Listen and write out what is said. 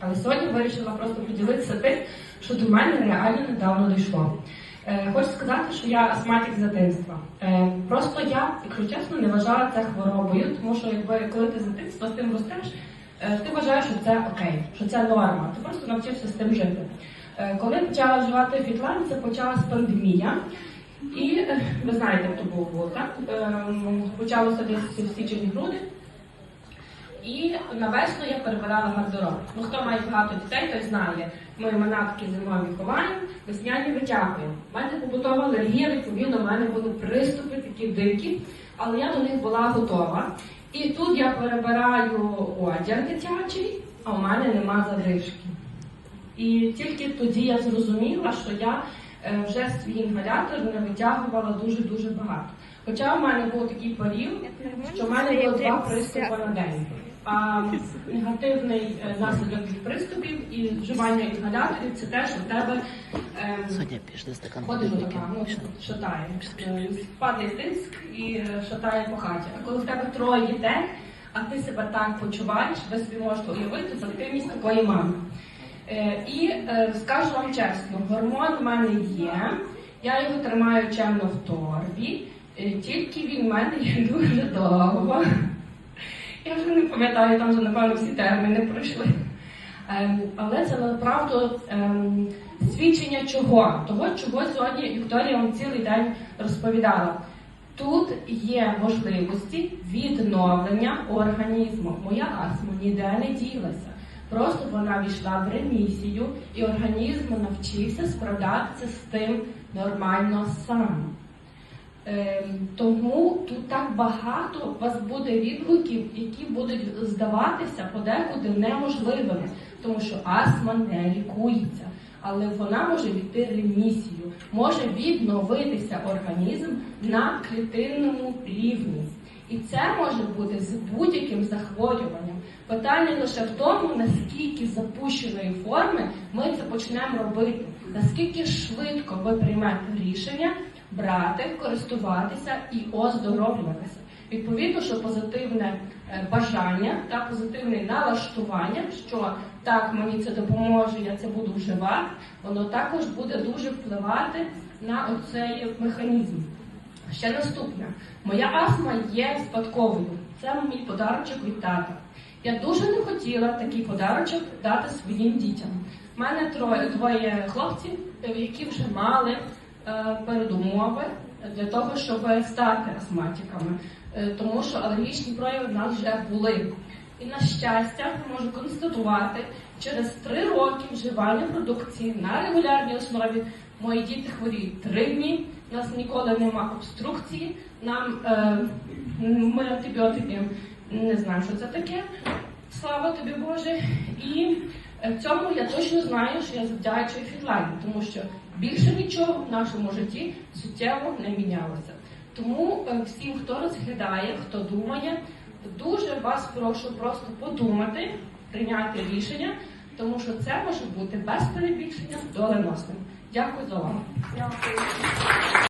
Але сьогодні вирішила просто поділитися тим, що до мене реально недавно дійшло. Е, Хочу сказати, що я астматик з дитинства. Е, Просто я, якщо чесно, не вважала це хворобою, тому що якби коли ти з дитинства з тим ростеш, е, ти вважаєш, що це окей, що це норма. Ти просто навчився з тим жити. Е, Коли почала вживати фітлайн, це почалась пандемія. І е, ви знаєте, як то було, так? Ем, Почалося десь в січень груди. І на весну я перебирала гардероб. Ну хто має багато дітей, той знає. Ми манатки зимові ховаємо, весняні витягуємо. У мене побутова алергія, відповідно, у мене були приступи такі дикі, але я до них була готова. І тут я перебираю одяг дитячий, а у мене нема задишки. І тільки тоді я зрозуміла, що я е, вже свій інгалятор не витягувала дуже-дуже багато. Хоча в мене був такий період, що в мене було два приступи на день. А негативний е, наслідок від приступів і вживання інгаляторів це те, що в тебе ем, ходить така, ну, шатає. Е, Падає тиск і е, шатає по хаті. А коли в тебе троє дітей, а ти себе так почуваєш, ви собі можете уявити з активність такої мами. І скажу вам чесно, гормон в мене є, я його тримаю чемно в торбі, тільки він в мене є дуже довго. Я вже не пам'ятаю, там вже, напевно, всі терміни пройшли. Ем, Але це направду ем, свідчення чого? Того, чого сьогодні Вікторія вам цілий день розповідала. Тут є можливості відновлення організму. Моя астма ніде не ділася. Просто вона війшла в ремісію, і організм навчився справлятися з тим нормально сам. Ем, Тому тут так багато у вас буде відгуків, які будуть здаватися подекуди неможливими, тому що астма не лікується, але вона може війти ремісію, може відновитися організм на клітинному рівні. І це може бути з будь-яким захворюванням. Питання лише в тому, наскільки запущеної форми ми це почнемо робити, наскільки швидко ви приймете рішення брати, користуватися і оздоровлюватися. Відповідно, що позитивне е, бажання та позитивне налаштування, що так мені це допоможе, я це буду вживати, воно також буде дуже впливати на оцей механізм. Ще наступне. Моя астма є спадковою. Це мій подарочок від тата. Я дуже не хотіла такий подарочок дати своїм дітям. У мене троє двоє хлопців, які вже мали передумови для того, щоб стати астматиками, Е, тому що алергічні прояви в нас вже були. І на щастя, можу констатувати, через три роки вживання продукції на регулярній основі мої діти хворіють три дні. У нас ніколи нема обструкції. Нам е, ми антибіотики не знаємо, що це таке. Слава тобі Боже. І е, в цьому я точно знаю, що я завдячую фітлайну, тому що більше нічого в нашому житті суттєво не мінялося. Тому е, всім, хто розглядає, хто думає, дуже вас прошу просто подумати, прийняти рішення, тому що це може бути без перебільшення доленосним. Дякую за увагу.